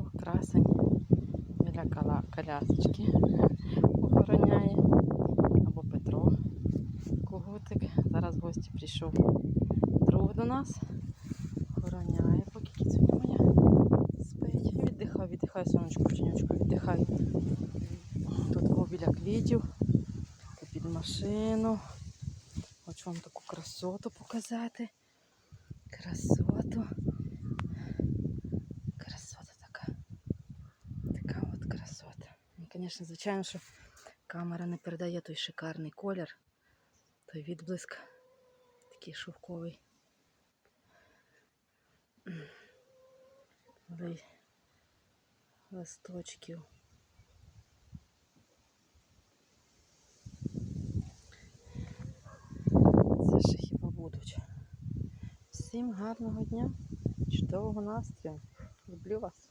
Прийшов красень біля колясочки охороняє. Або Петро Когутик. Зараз гості прийшов друг до нас. Охороняє, поки кіцюня моя спить. Віддихай, віддихай, сонечко, пченючко, віддихай. Тут о, біля квітів, під машину. Хочу вам таку красоту показати. Красоту. Звісно, звичайно, що камера не передає той шикарний колір, той відблиск такий шовковий. Листочків. Це ще хіба будуть. Всім гарного дня, чудового настрою. Люблю вас.